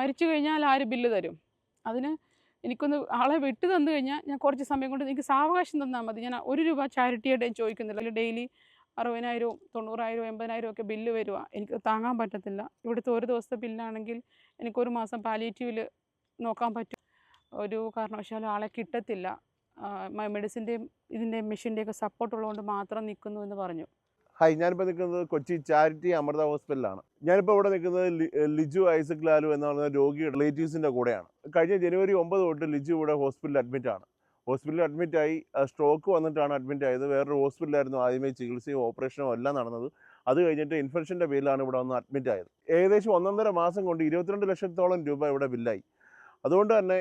മരിച്ചു കഴിഞ്ഞാൽ ആര് ബില്ല് തരും? അതിന് എനിക്കൊന്ന് ആളെ വിട്ടു തന്നു കഴിഞ്ഞാൽ ഞാൻ കുറച്ച് സമയം കൊണ്ട് എനിക്ക് സാവകാശം തന്നാൽ മതി. ഞാൻ ഒരു രൂപ ചാരിറ്റിയായിട്ട് ചോദിക്കുന്നില്ല. ഡെയിലി അറുപതിനായിരവും തൊണ്ണൂറായിരവും എൺപതിനായിരവും ഒക്കെ ബില്ല് വരുവാ. എനിക്ക് താങ്ങാൻ പറ്റത്തില്ല. ഇവിടുത്തെ ഒരു ദിവസത്തെ ബില്ലാണെങ്കിൽ എനിക്കൊരു മാസം പാലിയേറ്റീവിൽ നോക്കാൻ പറ്റും. ഒരു കാരണവശാലും ആളെ കിട്ടത്തില്ല. മെഡിസിന്റെയും ഇതിന്റെയും മെഷീന്റെയൊക്കെ സപ്പോർട്ട് ഉള്ളതുകൊണ്ട് മാത്രം നിൽക്കുന്നു എന്ന് പറഞ്ഞു. ഹായ് ഞാനിപ്പോൾ നിൽക്കുന്നത് കൊച്ചി ചാരിറ്റി അമൃത ഹോസ്പിറ്റലിലാണ്. ഞാനിപ്പോൾ ഇവിടെ നിൽക്കുന്നത് ലിജു ഐസക് ലാലു എന്ന് പറയുന്ന രോഗിയുടെ റിലേറ്റീവ്സിന്റെ കൂടെയാണ്. കഴിഞ്ഞ ജനുവരി ഒമ്പത് തൊട്ട് ലിജു ഇവിടെ ഹോസ്പിറ്റലിൽ അഡ്മിറ്റാണ് ഹോസ്പിറ്റലിൽ അഡ്മിറ്റായി സ്ട്രോക്ക് വന്നിട്ടാണ് അഡ്മിറ്റ് ആയത്. വേറൊരു ഹോസ്പിറ്റലായിരുന്നു ആദ്യമേ ചികിത്സയും ഓപ്പറേഷനും എല്ലാം നടന്നത്. അത് കഴിഞ്ഞിട്ട് ഇൻഫെക്ഷന്റെ പേരിലാണ് ഇവിടെ വന്ന് അഡ്മിറ്റ് ആയത്. ഏകദേശം ഒന്നൊന്നര മാസം കൊണ്ട് ഇരുപത്തിരണ്ട് ലക്ഷത്തോളം രൂപ ഇവിടെ ബില്ലായി അതുകൊണ്ട് തന്നെ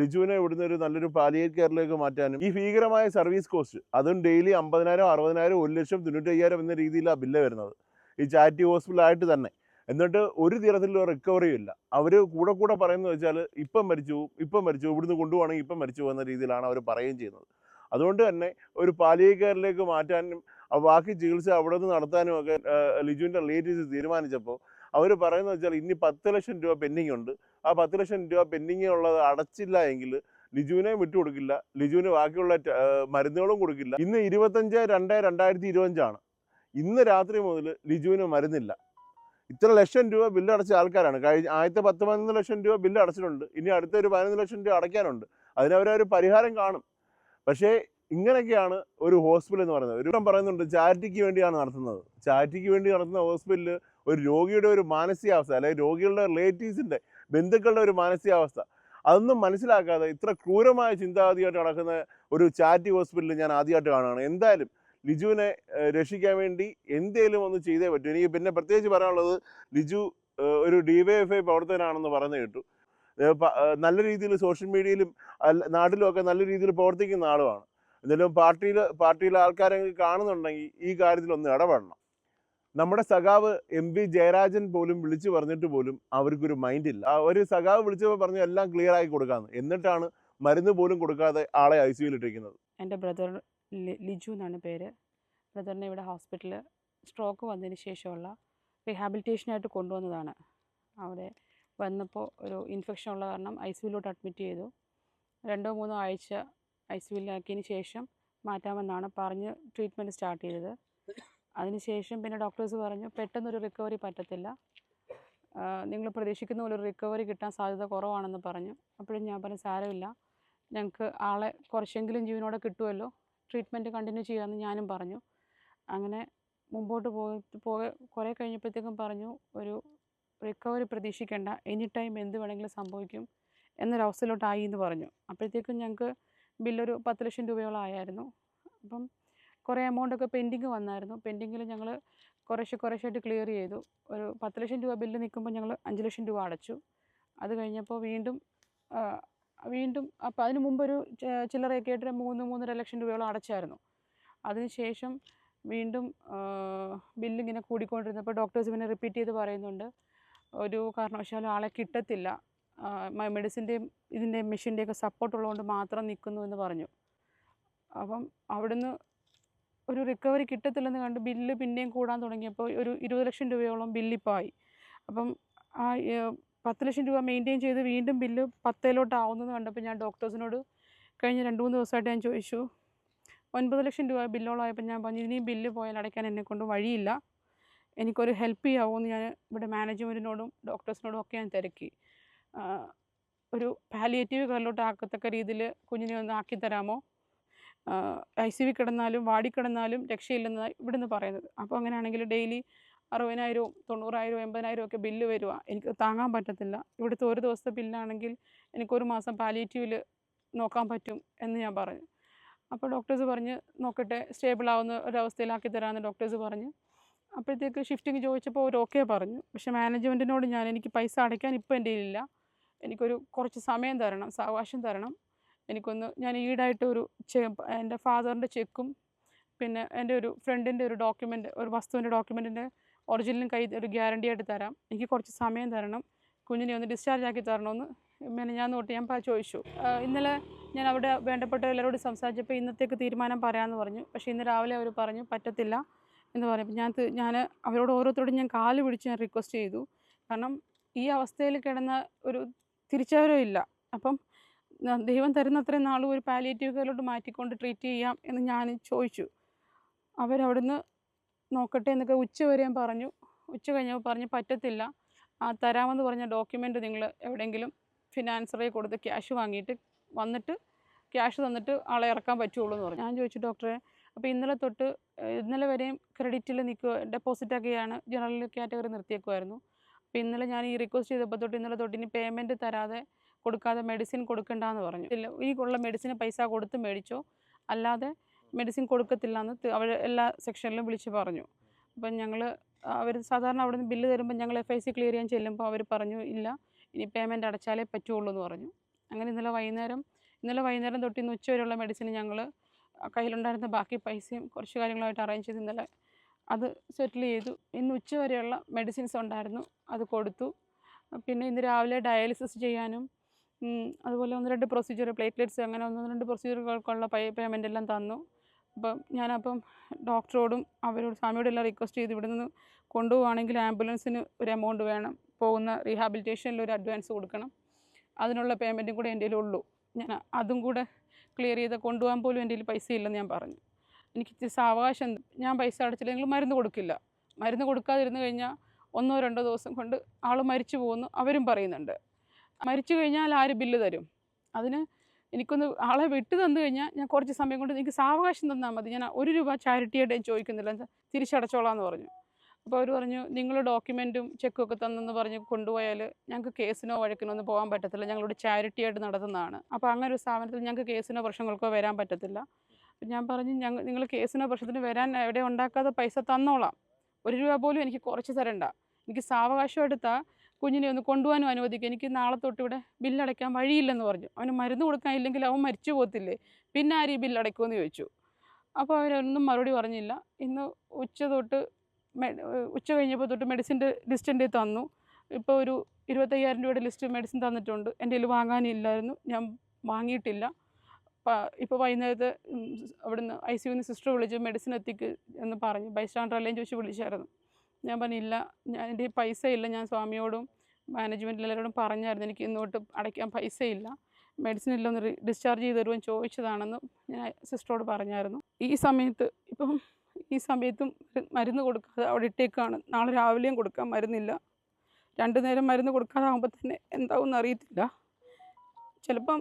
ലിജുവിനെ ഇവിടുന്ന് ഒരു നല്ലൊരു പാലിയേറ്റ് കെയറിലേക്ക് മാറ്റാനും ഈ ഭീകരമായ സർവീസ് കോസ്റ്റ് അതും ഡെയിലി അമ്പതിനായിരം അറുപതിനായിരം ഒരു ലക്ഷം തൊണ്ണൂറ്റയ്യായിരം എന്ന രീതിയിലാണ് ബില്ല് വരുന്നത്. ഈ ചാരിറ്റി ഹോസ്പിറ്റലായിട്ട് തന്നെ. എന്നിട്ട് ഒരു തരത്തിലും റിക്കവറിയും ഇല്ല. അവർ കൂടെ കൂടെ പറയുന്നത് വെച്ചാൽ ഇപ്പം മരിച്ചു ഇപ്പം മരിച്ചു ഇവിടുന്ന് കൊണ്ടുപോകണമെങ്കിൽ ഇപ്പം മരിച്ചു പോകുന്ന രീതിയിലാണ് അവർ പറയുകയും ചെയ്യുന്നത്. അതുകൊണ്ട് തന്നെ ഒരു പാലിയേറ്റ് കെയറിലേക്ക് മാറ്റാനും ബാക്കി ചികിത്സ അവിടെ നിന്ന് നടത്താനും ഒക്കെ ലിജുവിന്റെ റിലേറ്റീവ്സ് തീരുമാനിച്ചപ്പോൾ അവർ പറയുന്നത് വെച്ചാൽ ഇനി പത്ത് ലക്ഷം രൂപ പെൻഡിങ് ഉണ്ട്. ആ പത്ത് ലക്ഷം രൂപ പെൻഡിങ് ഉള്ളത് അടച്ചില്ല എങ്കിൽ ലിജുവിനെ വിട്ടുകൊടുക്കില്ല ലിജുവിന് ബാക്കിയുള്ള മരുന്നുകളും കൊടുക്കില്ല. ഇന്ന് ഇരുപത്തഞ്ച് രണ്ട് രണ്ടായിരത്തി ഇരുപത്തഞ്ചാണ്. ഇന്ന് രാത്രി മുതൽ ലിജുവിന് മരുന്നില്ല. ഇത്ര ലക്ഷം രൂപ ബില്ല് അടച്ച ആൾക്കാരാണ്. കഴിഞ്ഞ ആദ്യത്തെ പത്ത് പതിനൊന്ന് ലക്ഷം രൂപ ബില്ല് അടച്ചിട്ടുണ്ട്. ഇനി അടുത്ത ഒരു പതിനൊന്ന് ലക്ഷം രൂപ അടയ്ക്കാനുണ്ട്. അതിനവരൊരു പരിഹാരം കാണും. പക്ഷേ ഇങ്ങനെയൊക്കെയാണ് ഒരു ഹോസ്പിറ്റൽ എന്ന് പറയുന്നത്. ഒരു പറയുന്നുണ്ട് ചാരിറ്റിക്ക് വേണ്ടിയാണ് നടത്തുന്നത്. ചാരിറ്റിക്ക് വേണ്ടി നടത്തുന്ന ഹോസ്പിറ്റലിൽ ഒരു രോഗിയുടെ ഒരു മാനസികാവസ്ഥ അല്ലെങ്കിൽ രോഗികളുടെ റിലേറ്റീവ്സിന്റെ ബന്ധുക്കളുടെ ഒരു മാനസികാവസ്ഥ. അതൊന്നും മനസ്സിലാക്കാതെ ഇത്ര ക്രൂരമായ ചിന്താഗതിയായിട്ട് നടക്കുന്ന ഒരു ചാറ്റി ഹോസ്പിറ്റലിൽ ഞാൻ ആദ്യമായിട്ട് കാണുകയാണ്. എന്തായാലും ലിജുവിനെ രക്ഷിക്കാൻ വേണ്ടി എന്തേലും ഒന്ന് ചെയ്തേ പറ്റൂ. എനിക്ക് പിന്നെ പ്രത്യേകിച്ച് പറയാനുള്ളത് ലിജു ഒരു ഡിവൈഎഫ്ഐ പ്രവർത്തകനാണെന്ന് പറഞ്ഞു കേട്ടു. നല്ല രീതിയിൽ സോഷ്യൽ മീഡിയയിലും നാട്ടിലും ഒക്കെ നല്ല രീതിയിൽ പ്രവർത്തിക്കുന്ന ആളുമാണ്. എന്തായാലും പാർട്ടിയിൽ പാർട്ടിയിലെ ആൾക്കാരെ കാണുന്നുണ്ടെങ്കിൽ ഈ കാര്യത്തിൽ ഒന്ന് ഇടപെടണം. നമ്മുടെ സഖാവ് എം വി ജയരാജൻ പോലും വിളിച്ചു പറഞ്ഞിട്ട് പോലും അവർക്കൊരു മൈൻഡ് ഇല്ല. ഒരു സഖാവ് വിളിച്ചപ്പോൾ പറഞ്ഞു എല്ലാം ക്ലിയർ ആയി കൊടുക്കാന്ന്. എന്നിട്ടാണ് മരുന്ന് പോലും കൊടുക്കാതെ ആളെ ഐ സിയുയിൽ ഇട്ടിരിക്കുന്നത്. എന്റെ ബ്രദർ ലിജു എന്നാണ് പേര്. ബ്രദറിനെ ഇവിടെ ഹോസ്പിറ്റലിൽ സ്ട്രോക്ക് വന്നതിന് ശേഷമുള്ള റീഹാബിലിറ്റേഷനായിട്ട് കൊണ്ടുവന്നതാണ്. അവിടെ വന്നപ്പോൾ ഒരു ഇൻഫെക്ഷൻ ഉള്ള കാരണം ഐ സിയിലോട്ട് അഡ്മിറ്റ് ചെയ്തു. രണ്ടോ മൂന്നോ ആഴ്ച ഐ സിയുലാക്കിയതിന് ശേഷം മാറ്റാമെന്നാണ് പറഞ്ഞ് ട്രീറ്റ്മെന്റ് സ്റ്റാർട്ട് ചെയ്തത്. അതിനുശേഷം പിന്നെ ഡോക്ടേഴ്സ് പറഞ്ഞു പെട്ടെന്നൊരു റിക്കവറി പറ്റത്തില്ല. നിങ്ങൾ പ്രതീക്ഷിക്കുന്ന പോലെ ഒരു റിക്കവറി കിട്ടാൻ സാധ്യത കുറവാണെന്ന് പറഞ്ഞു. അപ്പോഴും ഞാൻ പറഞ്ഞു സാരമില്ല. ഞങ്ങൾക്ക് ആളെ കുറച്ചെങ്കിലും ജീവനോടെ കിട്ടുമല്ലോ ട്രീറ്റ്മെന്റ് കണ്ടിന്യൂ ചെയ്യാമെന്ന് ഞാനും പറഞ്ഞു. അങ്ങനെ മുമ്പോട്ട് പോയിട്ട് പോയ കുറേ കഴിഞ്ഞപ്പോഴത്തേക്കും പറഞ്ഞു ഒരു റിക്കവറി പ്രതീക്ഷിക്കേണ്ട. എനി ടൈം എന്ത് വേണമെങ്കിലും സംഭവിക്കും. എന്നൊരവസ്ഥയിലോട്ടായി എന്ന് പറഞ്ഞു. അപ്പോഴത്തേക്കും ഞങ്ങൾക്ക് ബില്ലൊരു പത്ത് ലക്ഷം രൂപയോളം ആയായിരുന്നു. അപ്പം കുറേ എമൗണ്ടൊക്കെ പെൻഡിങ് വന്നായിരുന്നു. പെൻഡിങ്ങിൽ ഞങ്ങൾ കുറേശ്ശെ കുറേശ്ശായിട്ട് ക്ലിയർ ചെയ്തു. ഒരു പത്ത് ലക്ഷം രൂപ ബില്ല് നിൽക്കുമ്പോൾ ഞങ്ങൾ അഞ്ച് ലക്ഷം രൂപ അടച്ചു. അത് കഴിഞ്ഞപ്പോൾ വീണ്ടും വീണ്ടും അപ്പോൾ അതിന് മുമ്പൊരു ചില്ലറയൊക്കെ ആയിട്ട് മൂന്ന് മൂന്നര ലക്ഷം രൂപയോളം അടച്ചായിരുന്നു. അതിനുശേഷം വീണ്ടും ബില്ലിങ്ങനെ കൂടിക്കൊണ്ടിരുന്നപ്പോൾ ഡോക്ടേഴ്സ് പിന്നെ റിപ്പീറ്റ് ചെയ്ത് പറയുന്നുണ്ട്. ഒരു കാരണവശാലും ആളെ കിട്ടത്തില്ല. മെഡിസിന്റെയും ഇതിന്റെയും മെഷീന്റെയൊക്കെ സപ്പോർട്ട് ഉള്ളതുകൊണ്ട് മാത്രം നിൽക്കുന്നു എന്ന് പറഞ്ഞു. അപ്പം അവിടുന്ന് ഒരു റിക്കവറി കിട്ടത്തില്ലെന്ന് കണ്ട് ബില്ല് പിന്നെയും കൂടാൻ തുടങ്ങിയപ്പോൾ ഒരു ഇരുപത് ലക്ഷം രൂപയോളം ബില്ലിപ്പോൾ ആയി. അപ്പം ആ പത്ത് ലക്ഷം രൂപ മെയിന്റെയിൻ ചെയ്ത് വീണ്ടും ബില്ല് പത്തേലോട്ട് ആവുന്നത് കണ്ടപ്പോൾ ഞാൻ ഡോക്ടേഴ്സിനോട് കഴിഞ്ഞ രണ്ട് മൂന്ന് ദിവസമായിട്ട് ഞാൻ ചോദിച്ചു. ഒൻപത് ലക്ഷം രൂപ ബില്ലോളായപ്പോൾ ഞാൻ പറഞ്ഞു ഇനിയും ബില്ല് പോയാൽ അടയ്ക്കാൻ എന്നെക്കൊണ്ട് വഴിയില്ല. എനിക്കൊരു ഹെൽപ്പ് ചെയ്യാവുമെന്ന് ഞാൻ ഇവിടെ മാനേജ്മെന്റിനോടും ഡോക്ടേഴ്സിനോടും ഒക്കെ ഞാൻ തിരക്കി. ഒരു പാലിയേറ്റീവ് കെയറിലോട്ട് ആക്കത്തക്ക രീതിയിൽ കുഞ്ഞിനെ ഒന്ന് ആക്കി തരാമോ ഐ സി വി കിടന്നാലും വാടി കിടന്നാലും രക്ഷയില്ലെന്ന് ഇവിടുന്ന് പറയുന്നത്. അപ്പോൾ അങ്ങനെയാണെങ്കിൽ ഡെയിലി അറുപതിനായിരവും തൊണ്ണൂറായിരവും എൺപതിനായിരവും ഒക്കെ ബില്ല് വരിക എനിക്ക് താങ്ങാൻ പറ്റത്തില്ല. ഇവിടുത്തെ ഒരു ദിവസത്തെ ബില്ലാണെങ്കിൽ എനിക്കൊരു മാസം പാലിയേറ്റീവിൽ നോക്കാൻ പറ്റും എന്ന് ഞാൻ പറഞ്ഞു. അപ്പോൾ ഡോക്ടേഴ്സ് പറഞ്ഞ് നോക്കട്ടെ സ്റ്റേബിൾ ആവുന്ന ഒരവസ്ഥയിലാക്കി തരാമെന്ന് ഡോക്ടേഴ്സ് പറഞ്ഞു. അപ്പോഴത്തേക്ക് ഷിഫ്റ്റിംഗ് ചോദിച്ചപ്പോൾ ഒരു ഓക്കെ പറഞ്ഞു. പക്ഷെ മാനേജ്മെന്റിനോട് ഞാൻ എനിക്ക് പൈസ അടയ്ക്കാൻ ഇപ്പോൾ എന്റെ ഇല്ല. എനിക്കൊരു കുറച്ച് സമയം തരണം സാവകാശം തരണം. എനിക്കൊന്ന് ഞാൻ ഈടായിട്ട് ഒരു എന്റെ ഫാദറിന്റെ ചെക്കും പിന്നെ എന്റെ ഒരു ഫ്രണ്ടിന്റെ ഒരു ഡോക്യുമെന്റ് ഒരു വസ്തുവിന്റെ ഡോക്യുമെന്റിന്റെ ഒറിജിനലും കൈ ഒരു ഗ്യാരണ്ടി ആയിട്ട് തരാം. എനിക്ക് കുറച്ച് സമയം തരണം. കുഞ്ഞിനെ ഒന്ന് ഡിസ്ചാർജ് ആക്കി തരണമെന്ന് പിന്നെ ഞാൻ നോട്ട് ഞാൻ ചോദിച്ചു. ഇന്നലെ ഞാൻ അവിടെ വേണ്ടപ്പെട്ട എല്ലാവരോട് സംസാരിച്ചപ്പോൾ ഇന്നത്തേക്ക് തീരുമാനം പറയാമെന്ന് പറഞ്ഞു. പക്ഷേ ഇന്ന് രാവിലെ അവർ പറഞ്ഞു പറ്റത്തില്ല എന്ന് പറയുമ്പോൾ ഞാൻ ഞാൻ അവരോട് ഓരോരുത്തരോടും ഞാൻ കാൽ പിടിച്ച് ഞാൻ റിക്വസ്റ്റ് ചെയ്തു. കാരണം ഈ അവസ്ഥയിൽ കിടന്ന ഒരു തിരിച്ചവരും ഇല്ല അപ്പം ദൈവം തരുന്ന അത്രയും നാളും ഒരു പാലിയേറ്റീവ് കെയറിലോട്ട് മാറ്റിക്കൊണ്ട് ട്രീറ്റ് ചെയ്യാം എന്ന് ഞാൻ ചോദിച്ചു. അവരവിടുന്ന് നോക്കട്ടെ എന്നൊക്കെ ഉച്ച വരെ ഞാൻ പറഞ്ഞു. ഉച്ച കഴിഞ്ഞപ്പോൾ പറഞ്ഞ് പറ്റത്തില്ല. ആ തരാമെന്ന് പറഞ്ഞ ഡോക്യുമെന്റ് നിങ്ങൾ എവിടെയെങ്കിലും ഫിനാൻസറെ കൊടുത്ത് ക്യാഷ് വാങ്ങിയിട്ട് വന്നിട്ട് ക്യാഷ് തന്നിട്ട് ആളെ ഇറക്കാൻ പറ്റുള്ളൂ എന്ന് പറഞ്ഞു. ഞാൻ ചോദിച്ചു ഡോക്ടറെ അപ്പോൾ ഇന്നലെ തൊട്ട് ഇന്നലെ വരെയും ക്രെഡിറ്റിൽ നിൽക്കുക ഡെപ്പോസിറ്റ് ഒക്കെയാണ് ജനറൽ കാറ്റഗറി നിർത്തിയേക്കുമായിരുന്നു അപ്പോൾ ഇന്നലെ ഞാൻ ഈ റിക്വസ്റ്റ് ചെയ്തപ്പോൾ തൊട്ട് ഇന്നലെ തൊട്ട് ഇനി പേയ്മെന്റ് തരാതെ കൊടുക്കാതെ മെഡിസിൻ കൊടുക്കണ്ടെന്ന് പറഞ്ഞു. ഇല്ല ഉള്ള മെഡിസിന് പൈസ കൊടുത്ത് മേടിച്ചോ. അല്ലാതെ മെഡിസിൻ കൊടുക്കത്തില്ല എന്ന് അവർ എല്ലാ സെക്ഷനിലും വിളിച്ച് പറഞ്ഞു. അപ്പം ഞങ്ങൾ അവർ സാധാരണ അവിടെ നിന്ന് ബില്ല് തരുമ്പോൾ ഞങ്ങൾ എഫ് ഐ സി ക്ലിയർ ചെയ്യാൻ ചെല്ലുമ്പോൾ അവർ പറഞ്ഞു ഇല്ല ഇനി പേയ്മെന്റ് അടച്ചാലേ പറ്റുള്ളൂ എന്ന് പറഞ്ഞു. അങ്ങനെ ഇന്നലെ വൈകുന്നേരം ഇന്നലെ വൈകുന്നേരം തൊട്ട് ഇന്ന് ഉച്ച വരെയുള്ള മെഡിസിൻ ഞങ്ങൾ കയ്യിലുണ്ടായിരുന്ന ബാക്കി പൈസയും കുറച്ച് കാര്യങ്ങളായിട്ട് അറേഞ്ച് ചെയ്ത് ഇന്നലെ അത് സെറ്റിൽ ചെയ്തു. ഇന്ന് ഉച്ച വരെയുള്ള മെഡിസിൻസ് ഉണ്ടായിരുന്നു അത് കൊടുത്തു. പിന്നെ ഇന്ന് രാവിലെ ഡയാലിസിസ് ചെയ്യാനും അതുപോലെ ഒന്ന് രണ്ട് പ്രൊസീജിയർ പ്ലേറ്റ്ലെറ്റ്സ് അങ്ങനെ ഒന്ന് രണ്ട് പ്രൊസീജിയറുകൾക്കുള്ള പേയ്മെന്റ് എല്ലാം തന്നു. അപ്പം ഞാനപ്പം ഡോക്ടറോടും അവരോട് സ്വാമിയോടും എല്ലാം റിക്വസ്റ്റ് ചെയ്ത് ഇവിടെ നിന്ന് കൊണ്ടുപോവുകയാണെങ്കിൽ ആംബുലൻസിന് ഒരു എമൗണ്ട് വേണം. പോകുന്ന റീഹാബിലിറ്റേഷനിൽ ഒരു അഡ്വാൻസ് കൊടുക്കണം. അതിനുള്ള പേയ്മെന്റും കൂടെ എന്റെ ഉള്ളൂ. ഞാൻ അതും കൂടെ ക്ലിയർ ചെയ്ത് കൊണ്ടുപോകാൻ പോലും എന്റെ പൈസ ഇല്ലെന്ന് ഞാൻ പറഞ്ഞു. എനിക്ക് സാവകാശം ഞാൻ പൈസ അടച്ചില്ലെങ്കിൽ മരുന്ന് കൊടുക്കില്ല. മരുന്ന് കൊടുക്കാതിരുന്ന് കഴിഞ്ഞാൽ ഒന്നോ രണ്ടോ ദിവസം കൊണ്ട് ആൾ മരിച്ചു പോകുന്നു. അവരും പറയുന്നുണ്ട്. മരിച്ചു കഴിഞ്ഞാൽ ആര് ബില്ല് തരും? അതിന് എനിക്കൊന്ന് ആളെ വിട്ടു തന്നു കഴിഞ്ഞാൽ ഞാൻ കുറച്ച് സമയം കൊണ്ട് എനിക്ക് സാവകാശം തന്നാൽ മതി. ഞാൻ ഒരു രൂപ ചാരിറ്റിയായിട്ട് ചോദിക്കുന്നില്ല. തിരിച്ചടച്ചോളാം എന്ന് പറഞ്ഞു. അപ്പോൾ അവർ പറഞ്ഞു നിങ്ങൾ ഡോക്യുമെന്റും ചെക്കും ഒക്കെ തന്നെന്ന് പറഞ്ഞ് കൊണ്ടുപോയാൽ ഞങ്ങൾക്ക് കേസിനോ വഴക്കിനോ ഒന്നും പോകാൻ പറ്റത്തില്ല. ഞങ്ങളോട് ചാരിറ്റി ആയിട്ട് നടത്തുന്നതാണ്. അപ്പോൾ അങ്ങനെ ഒരു സ്ഥാപനത്തിൽ ഞങ്ങൾക്ക് കേസിനോ പ്രശ്നങ്ങൾക്കോ വരാൻ പറ്റത്തില്ല. ഞാൻ പറഞ്ഞു ഞങ്ങൾ നിങ്ങൾ കേസിനോ പ്രശ്നത്തിന് വരാൻ എവിടെ ഉണ്ടാക്കാതെ പൈസ തന്നോളാം. ഒരു രൂപ പോലും എനിക്ക് കുറച്ച് തരണ്ട. എനിക്ക് സാവകാശം എടുത്താൽ കുഞ്ഞിനെ ഒന്ന് കൊണ്ടുപോകാനും അനുവദിക്കുക എനിക്ക് നാളെ തൊട്ട് ഇവിടെ ബില്ലടയ്ക്കാൻ വഴിയില്ലെന്ന് പറഞ്ഞു. അവന് മരുന്ന് കൊടുക്കാൻ ഇല്ലെങ്കിൽ അവൻ മരിച്ചു പോകത്തില്ലേ? പിന്നെ ആര് ഈ ബില്ലടയ്ക്കുമെന്ന് ചോദിച്ചു. അപ്പോൾ അവരൊന്നും മറുപടി പറഞ്ഞില്ല. ഇന്ന് ഉച്ച തൊട്ട് ഉച്ച കഴിഞ്ഞപ്പോൾ തൊട്ട് മെഡിസിന്റെ ലിസ്റ്റ് എന്റെ തന്നു. ഇപ്പോൾ ഒരു ഇരുപത്തയ്യായിരം രൂപയുടെ ലിസ്റ്റ് മെഡിസിൻ തന്നിട്ടുണ്ട്. എന്റെ കയ്യിൽ വാങ്ങാനില്ലായിരുന്നു. ഞാൻ വാങ്ങിയിട്ടില്ല. ഇപ്പോൾ വൈകുന്നേരത്തെ അവിടുന്ന് ഐ സി യുന്ന് സിസ്റ്റർ വിളിച്ച് മെഡിസിൻ എത്തിക്ക് എന്ന് പറഞ്ഞു ബൈസ്റ്റാൻഡർ അല്ലേ ചോദിച്ച് വിളിച്ചായിരുന്നു. ഞാൻ പറഞ്ഞില്ല ഞാൻ എന്റെ പൈസ ഇല്ല ഞാൻ സ്വാമിയോടും മാനേജ്മെന്റിൽ എല്ലാവരോടും പറഞ്ഞായിരുന്നു എനിക്ക് ഇന്നോട്ട് അടയ്ക്കാൻ പൈസ ഇല്ല മെഡിസിൻ ഇല്ല ഒന്ന് ഡിസ്ചാർജ് ചെയ്ത് തരുവാൻ ചോദിച്ചതാണെന്ന് ഞാൻ സിസ്റ്ററോട് പറഞ്ഞായിരുന്നു. ഈ സമയത്ത് ഇപ്പം ഈ സമയത്തും മരു- മരുന്ന് കൊടുക്കാതെ അവിടെ ഇട്ടേക്കാണ്. നാളെ രാവിലെയും കൊടുക്കാൻ മരുന്നില്ല. രണ്ടു നേരം മരുന്ന് കൊടുക്കാതാകുമ്പോൾ തന്നെ എന്താവും അറിയത്തില്ല. ചിലപ്പം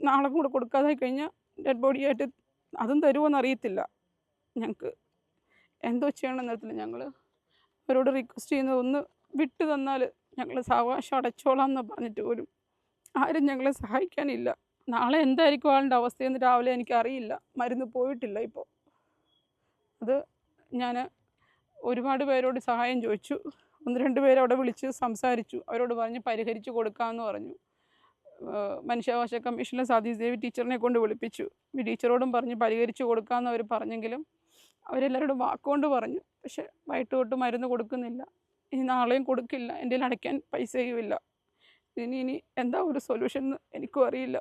നാളെ കൂടെ കൊടുക്കാതായി കഴിഞ്ഞാൽ ഡെഡ് ബോഡിയായിട്ട് അതും തരുമോ എന്നറിയത്തില്ല ഞങ്ങൾക്ക് എന്തോ ചെയ്യണമെന്നറിയത്തില്ല ഞങ്ങൾ അവരോട് റിക്വസ്റ്റ് ചെയ്യുന്നത് ഒന്ന് വിട്ടു തന്നാൽ ഞങ്ങൾ സാവകാശം അടച്ചോളാം എന്ന് പറഞ്ഞിട്ട് പോലും ആരും ഞങ്ങളെ സഹായിക്കാനില്ല. നാളെ എന്തായിരിക്കും ആളുടെ അവസ്ഥയെന്ന് രാവിലെ എനിക്കറിയില്ല. മരുന്ന് പോയിട്ടില്ല ഇപ്പോൾ അത് ഞാൻ ഒരുപാട് പേരോട് സഹായം ചോദിച്ചു. ഒന്ന് രണ്ട് പേര് അവിടെ വിളിച്ച് സംസാരിച്ചു. അവരോട് പറഞ്ഞ് പരിഹരിച്ച് കൊടുക്കാമെന്ന് പറഞ്ഞു. മനുഷ്യാവകാശ കമ്മീഷനിലെ സതീഷ് ദേവി ടീച്ചറിനെ കൊണ്ട് വിളിപ്പിച്ചു. ടീച്ചറോടും പറഞ്ഞ് പരിഹരിച്ച് കൊടുക്കാമെന്ന് അവർ പറഞ്ഞെങ്കിലും അവരെല്ലാവരോടും വാക്കുകൊണ്ട് പറഞ്ഞു. പക്ഷെ വൈകിട്ട് തൊട്ട് മരുന്ന് കൊടുക്കുന്നില്ല. ഇനി നാളെയും കൊടുക്കില്ല. എന്റെ അടയ്ക്കാൻ പൈസയും ഇല്ല. ഇനി ഇനി എന്താ ഒരു സൊല്യൂഷൻ എന്ന് എനിക്കും അറിയില്ല.